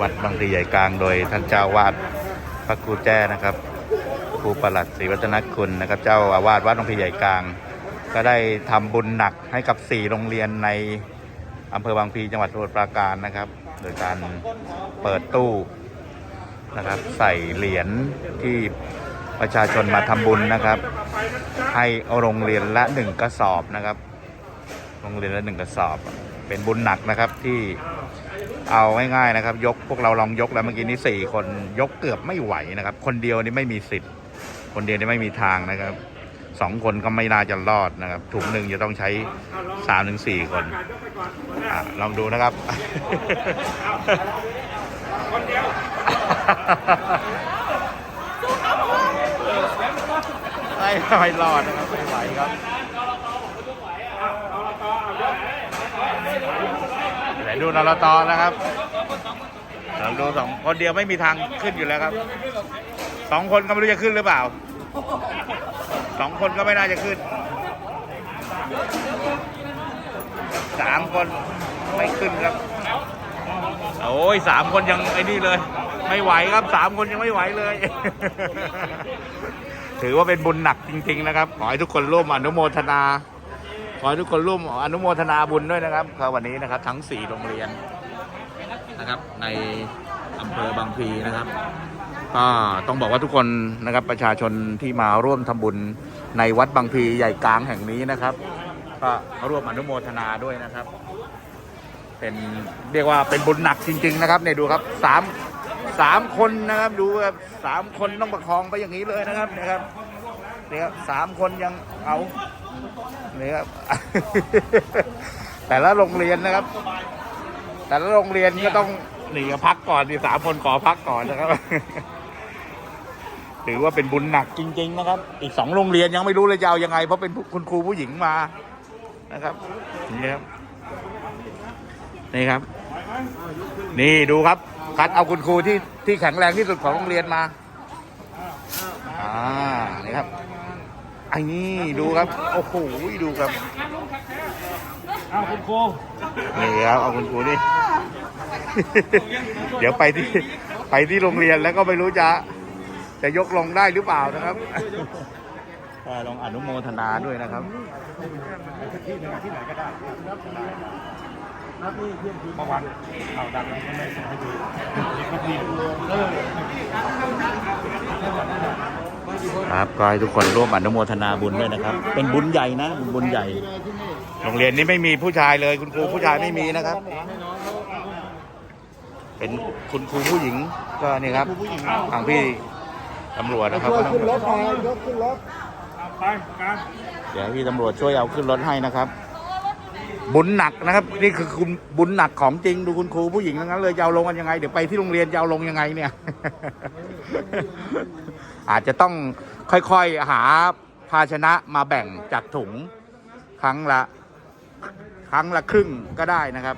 วัดบางพลีใหญ่กลางโดยท่านเจ้าวาดพระครูแจ้นะครับครูประหลัดศรีวัฒนคุณนะครับ เจ้าอาวาสวัดบางพลีใหญ่กลาง ก็ได้ทำบุญหนักให้กับสี่โรงเรียนในอำเภอบางพลีจังหวัดสมุทรปราการนะครับ โดยการเปิดตู้นะครับ ใส่เหรียญที่ประชาชนมาทำบุญนะครับ ให้โรงเรียนละหนึ่งกระสอบนะครับ โรงเรียนละหนึ่งกระสอบ เป็นบุญหนักนะครับที่ เอาง่ายๆนะครับ ยกพวกเราลองยกแล้วเมื่อกี้นี้สี่คนยกเกือบไม่ไหวนะครับ คนเดียวนี่ไม่มีสิทธิ์ คนเดียวนี่ไม่มีทางนะครับสองคนก็ไม่น่าจะรอดนะครับถุงหนึ่งจะต้องใช้สามถึงสี่คนอะลองดูนะครับไม่ไม่รอดนะครับไม่ไหวครับไหน ดูนรตอนะครับลองดูสองคนเดียวไม่มีทางขึ้นอยู่แล้วครับ สองคนก็ไม่รู้จะขึ้นหรือเปล่า สองคนก็ไม่น่าจะขึ้น สามคนไม่ขึ้นครับ โอ้ยสามคนยังไอ้นี่เลย ไม่ไหวครับสามคนยังไม่ไหวเลย ถือว่าเป็นบุญหนักจริง ๆ นะครับ ขอให้ทุกคนร่วมอนุโมทนา ขอให้ทุกคนร่วมอนุโมทนาบุญด้วยนะครับครับวันนี้นะครับทั้งสี่โรงเรียนนะครับ ในอำเภอบางพลีนะครับ ก็ต้องบอกว่าทุกคนนะครับประชาชนที่มาร่วมทำบุญในวัดบางพลีใหญ่กลางแห่งนี้นะครับ ก็ร่วมอนุโมทนาด้วยนะครับ เป็นเรียกว่าเป็นบุญหนักจริง ๆ นะครับเนี่ยดูครับสามสามคนนะครับดูครับสามคนต้องประคองไปอย่างนี้เลยนะครับนี่ยครับเนี่ยครับสามคนยังเอา นี่ยครับ แต่ละโรงเรียนนะครับ แต่ละโรงเรียนก็ต้องหนีพักก่อนดีสามคนขอพักก่อนนะครับ ถือว่าเป็นบุญหนักจริง ๆ นะครับ อีกสองโรงเรียนยังไม่รู้เลยจะเอายังไง เพราะเป็นคุณครูผู้หญิงมานะครับนี่ครับนี่ครับ นี่ดูครับคัดเอาคุณครูที่ที่แข็งแรงที่สุดของโรงเรียนมาอ่า นี่ครับ ไอ้นี่ดูครับ โอ้โหดูครับอ้าวคุณครูนี่ครับเอาคุณครูนี่เดี๋ยวไปที่ไปที่โรงเรียนแล้วก็ไม่รู้จะ จะยกลงได้หรือเปล่านะครับก็ลองอนุโมทนาด้วยนะครับที่ไหนที่ไหนก็ได้นัดนี่เที่ยงคืนเมื่อวันเอาดังนั้นก็ไม่ส่งให้ดูก็ดีเออ ครับก็ให้ทุกคนร่วมอนุโมทนาบุญด้วยนะครับ เป็นบุญใหญ่นะบุญใหญ่ โรงเรียนนี้ไม่มีผู้ชายเลย คุณครูผู้ชายไม่มีนะครับ เป็นคุณครูผู้หญิงก็นี่ครับทางพี่ตำรวจนะครับช่วยขึ้นรถหน่อยยกขึ้นรถเอาไปการเดี๋ยวให้พี่ตำรวจช่วยเอาขึ้นรถให้นะครับ บุญหนักนะครับ นี่คือคุณบุญหนักของจริงดูคุณครูผู้หญิงทั้งนั้นเลยจะเอาลงกันยังไง เดี๋ยวไปที่โรงเรียนจะเอาลงยังไงเนี่ย อาจจะต้องค่อยๆหาภาชนะมาแบ่งจากถุงครั้งละ ครั้งละครึ่งก็ได้นะครับ